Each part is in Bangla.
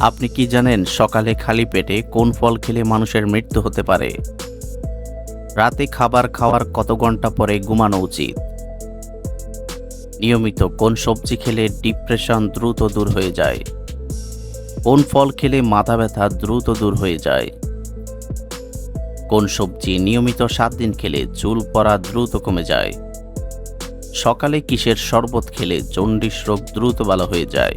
আপনি কি জানেন সকালে খালি পেটে কোন ফল খেলে মানুষের মৃত্যু হতে পারে? রাতে খাবার খাওয়ার কত ঘণ্টা পরে ঘুমানো উচিত? নিয়মিত কোন সবজি খেলে ডিপ্রেশন দ্রুত দূর হয়ে যায়? কোন ফল খেলে মাথা ব্যথা দ্রুত দূর হয়ে যায়? কোন সবজি নিয়মিত সাত দিন খেলে চুল পড়া দ্রুত কমে যায়? সকালে কিসের শরবত খেলে জন্ডিস রোগ দ্রুত ভালো হয়ে যায়?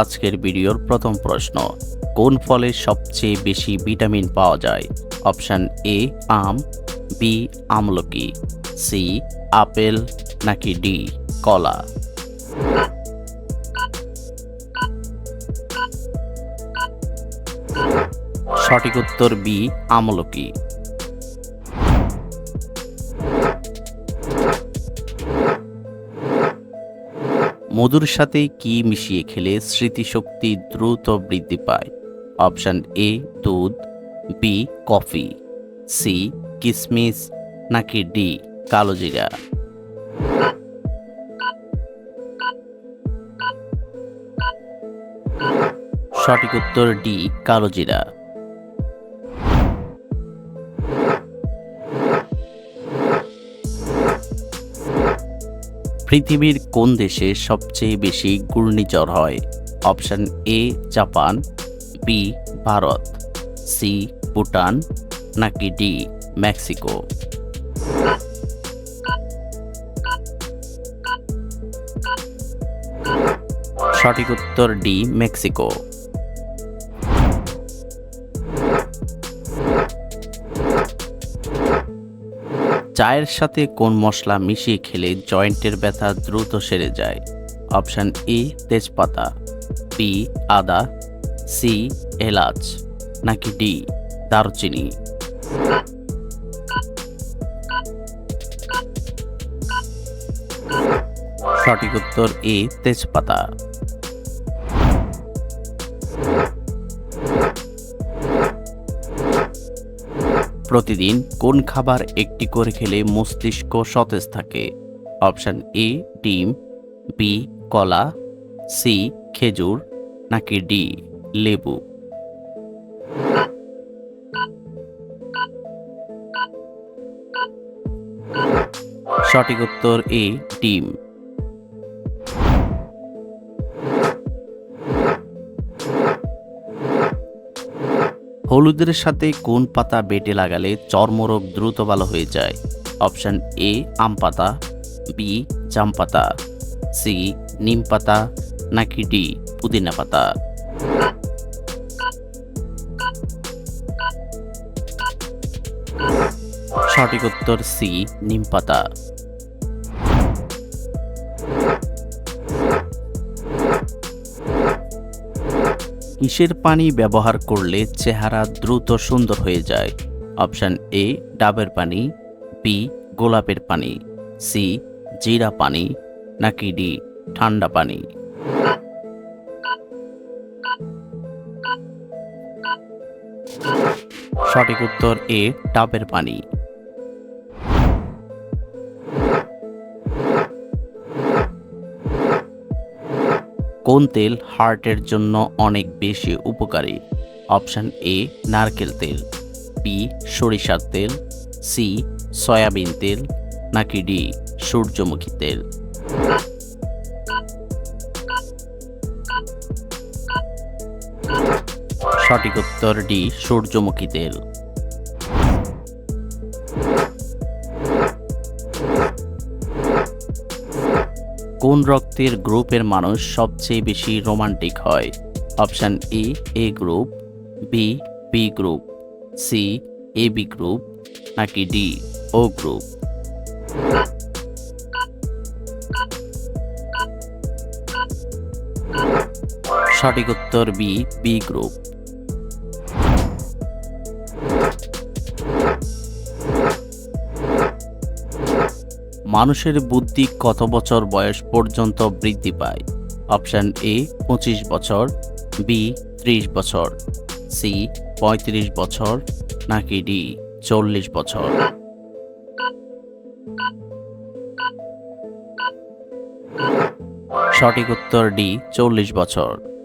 আজকের ভিডিওর প্রথম প্রশ্ন, কোন ফলে সবচেয়ে বেশি ভিটামিন পাওয়া যায়? অপশান এ, আম, বি, আমলকি, সি, আপেল, নাকি ডি, কলা? সঠিক উত্তর বি, আমলকি। মধুর সাথে কি মিশিয়ে খেলে স্মৃতিশক্তি দ্রুত বৃদ্ধি পায়? অপশান এ, দুধ, বি, কফি, সি, কিসমিস, নাকি ডি কালোজিরা সঠিক উত্তর ডি কালোজিরা পৃথিবীর কোন দেশে সবচেয়ে বেশি ঘূর্ণিঝড় হয়? Option A, Japan, B, Bharat, C, Bhutan, নাকি ডি, মেক্সিকো? সঠিক উত্তর ডি, মেক্সিকো। চায়ের সাথে কোন মশলা মিশিয়ে খেলে জয়েন্টের ব্যথা দ্রুত সেরে যায়? অপশান এ, তেজপাতা, বি, আদা, সি, এলাচ, নাকি ডি, দারুচিনি? সঠিক উত্তর এ, তেজপাতা। প্রতিদিন কোন খাবার একটি করে খেলে মস্তিষ্ক সতেজ থাকে? অপশান এ, ডিম, বি, কলা, সি, খেজুর, নাকি ডি, লেবু? সঠিক উত্তর এ, ডিম। হলুদের সাথে কোন পাতা বেটে লাগালে চর্মরোগ দ্রুত ভালো হয়ে যায়? অপশান এ, আম পাতা, বি, জাম পাতা, সি, নিম পাতা, নাকি ডি, পুদিনা পাতা? সঠিক উত্তর সি, নিম পাতা। কিসের পানি ব্যবহার করলে চেহারা দ্রুত সুন্দর হয়ে যায়? অপশান এ, ডাবের পানি বি গোলাপের পানি সি জিরা পানি, নাকি ডি ঠান্ডা পানি? সঠিক উত্তর এ, ডাবের পানি। কোন তেল হার্টের জন্য অনেক বেশি উপকারী? অপশান এ, নারকেল তেল বি সরিষার তেল সি সয়াবিন তেল, নাকি ডি সূর্যমুখী তেল? সঠিক উত্তর ডি সূর্যমুখী তেল। কোন রক্তের গ্রুপের মানুষ সবচেয়ে বেশি রোমান্টিক হয়? Option A A group B B group C A B group, নাকি ডি ও গ্রুপ? সঠিক উত্তর বি বি গ্রুপ। মানুষের বুদ্ধি কত বছর বয়স পর্যন্ত বৃদ্ধি পায়? অপশান এ, পঁচিশ বছর, বি, ত্রিশ বছর, সি, পঁয়ত্রিশ বছর, নাকি ডি, চল্লিশ বছর। সঠিক উত্তর ডি, চল্লিশ বছর।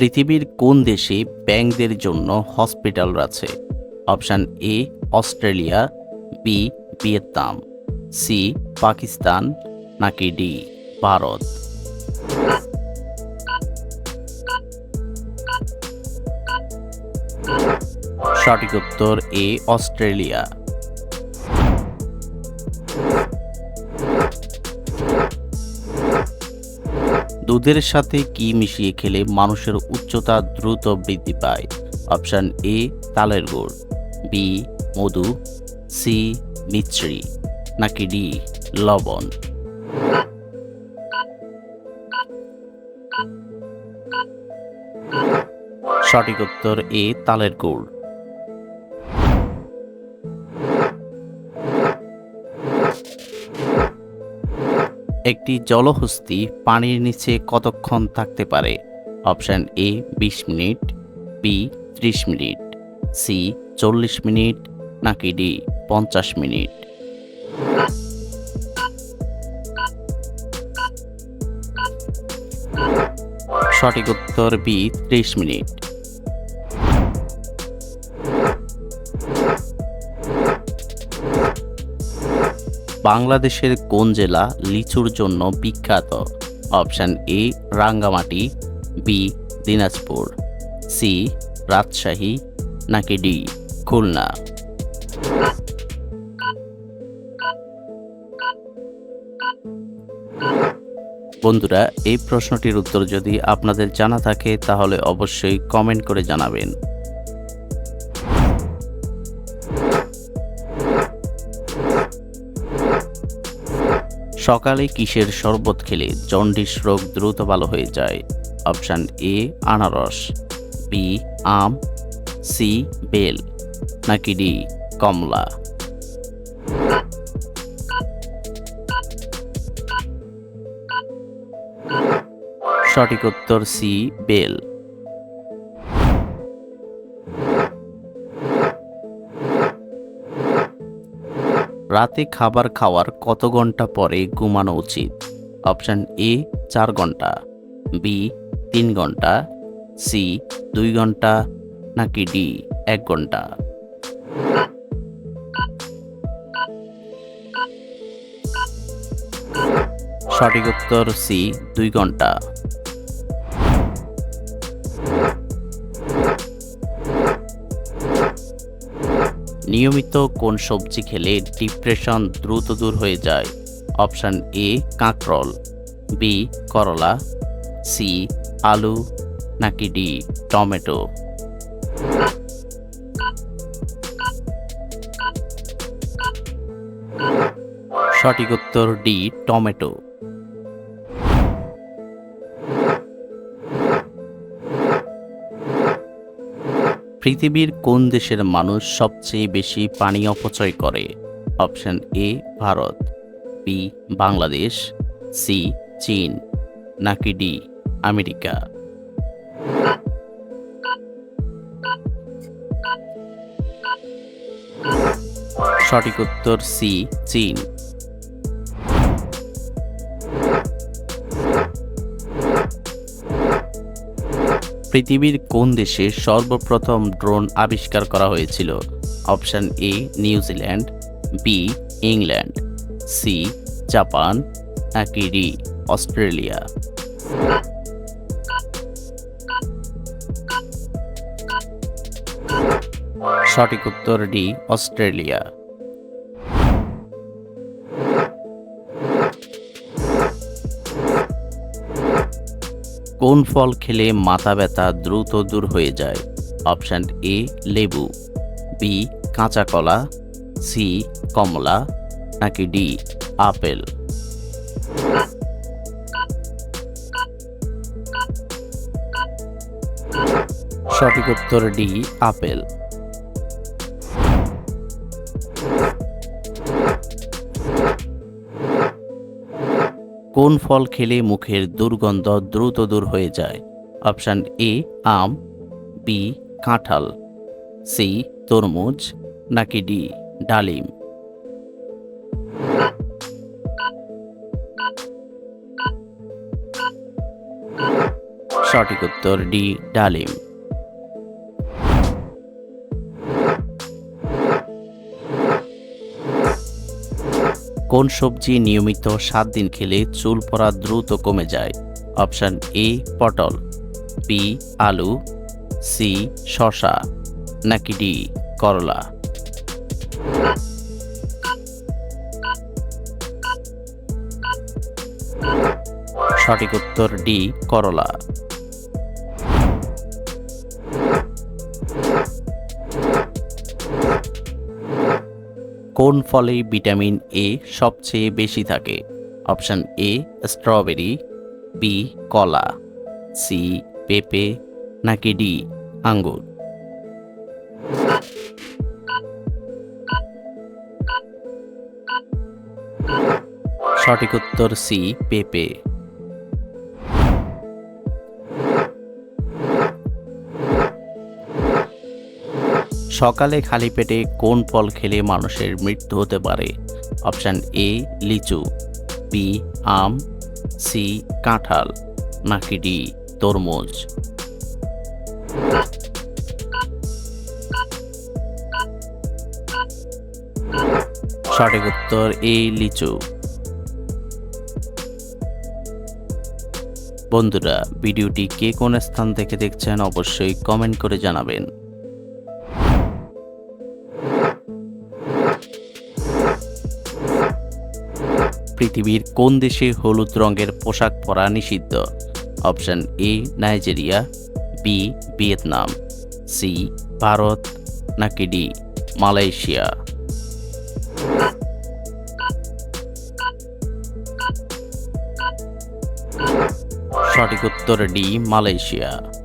পৃথিবীর কোন দেশে ব্যাংকদের জন্য হসপিটাল আছে? Option A, Australia, B, Vietnam, C, Pakistan, নাকি ডি, ভারত? সঠিক উত্তর এ, অস্ট্রেলিয়া। দুধের সাথে কি মিশিয়ে খেলে মানুষের উচ্চতা দ্রুত বৃদ্ধি পায়? অপশান এ, তালের গুড়। বি, মধু। সি মিশ্রি নাকি ডি, লবণ। সঠিক উত্তর এ, তালের গুড়। একটি জলহস্তি পানির নিচে কতক্ষণ থাকতে পারে? অপশান এ, বিশ মিনিট, বি, ত্রিশ মিনিট, সি, চল্লিশ মিনিট, নাকি ডি, পঞ্চাশ মিনিট। সঠিক উত্তর বি, ত্রিশ মিনিট। বাংলাদেশের কোন জেলা লিচুর জন্য বিখ্যাত? Option A, Rangamati B Dinajpur C Rajshahi, নাকি ডি খুলনা? বন্ধুরা, এই প্রশ্নটির উত্তর যদি আপনাদের জানা থাকে, তাহলে অবশ্যই কমেন্ট করে জানাবেন। সকালে কিসের শরবত খেলে জন্ডিস রোগ দ্রুত ভালো হয়ে যায়? অপশান এ, আনারস। বি, আম। সি, বেল। নাকি ডি, কমলা? সঠিক উত্তর সি, বেল। রাতে খাবার খাওয়ার কত ঘণ্টা পরে ঘুমানো উচিত? অপশান এ, চার ঘণ্টা। বি, তিন ঘণ্টা। সি, দুই ঘণ্টা। নাকি ডি, এক ঘণ্টা। সঠিক উত্তর সি, দুই ঘণ্টা। নিয়মিত কোন সবজি খেলে ডিপ্রেশন দ্রুত দূর হয়ে যায়? অপশান এ, কাঁকরোল, বি, করলা, সি, আলু, নাকি ডি, টমেটো? সঠিক উত্তর ডি, টমেটো। পৃথিবীর কোন দেশের মানুষ সবচেয়ে বেশি পানি অপচয় করে? Option A, Bharat B Bangladesh C চীন, নাকি ডি আমেরিকা? সঠিক উত্তর সি চীন। পৃথিবীর কোন দেশে সর্বপ্রথম ড্রোন আবিষ্কার করা হয়েছিল? Option A New Zealand B, England, C, Japan, নাকি ডি, অস্ট্রেলিয়া? সঠিক উত্তর ডি, অস্ট্রেলিয়া। কোন ফল খেলে মাথা ব্যথা দ্রুত দূর হয়ে যায়? অপশান এ, লেবু, বি, কাঁচা কলা, সি, কমলা, নাকি ডি, আপেল? সঠিক উত্তর ডি, আপেল। কোন ফল খেলে মুখের দুর্গন্ধ দ্রুত দূর হয়ে যায়? অপশান এ, আম বি কাঁঠাল সি তরমুজ, নাকি ডি ডালিম? সঠিক উত্তর ডি ডালিম। কোন সবজি নিয়মিত সাত দিন খেলে চুল পড়া দ্রুত কমে যায়? অপশান এ, পটল বি আলু সি শশা নাকি ডি, করলা? সঠিক উত্তর ডি, করলা। কোন ফলে ভিটামিন এ সবচেয়ে বেশি থাকে? অপশান এ স্ট্রবেরি বি কলা সি পেঁপে, নাকি ডি আঙ্গুর? সঠিক উত্তর সি পেঁপে। সকালে খালি পেটে কোন ফল খেলে মানুষের মৃত্যু হতে পারে? অপশান এ, লিচু, বি, আম, সি, কাঁঠাল, নাকি ডি, তরমুজ? সঠিক উত্তর এ, লিচু। বন্ধুরা, ভিডিওটি কে কোন স্থান থেকে দেখছেন অবশ্যই কমেন্ট করে জানাবেন। পৃথিবীর কোন দেশে হলুদ রঙের পোশাক পরা নিষিদ্ধ? Option A, Nigeria, B, Vietnam, C, Bharat, নাকি ডি, মালয়েশিয়া? সঠিক উত্তর ডি, মালয়েশিয়া।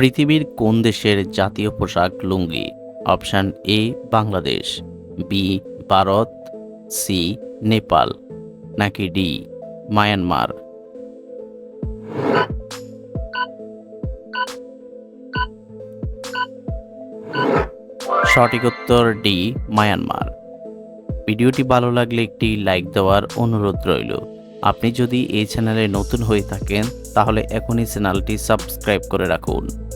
পৃথিবীর কোন দেশের জাতীয় পোশাক lungi? Option A, Bangladesh. B, Bharat. C, Nepal. নাকি ডি, মায়ানমার? সঠিক উত্তর ডি, মায়ানমার। ভিডিওটি ভালো লাগলে একটি লাইক দেওয়ার অনুরোধ রইল। আপনি যদি এই চ্যানেলে নতুন হয়ে থাকেন, তাহলে এখনই চ্যানেলটি সাবস্ক্রাইব করে রাখুন।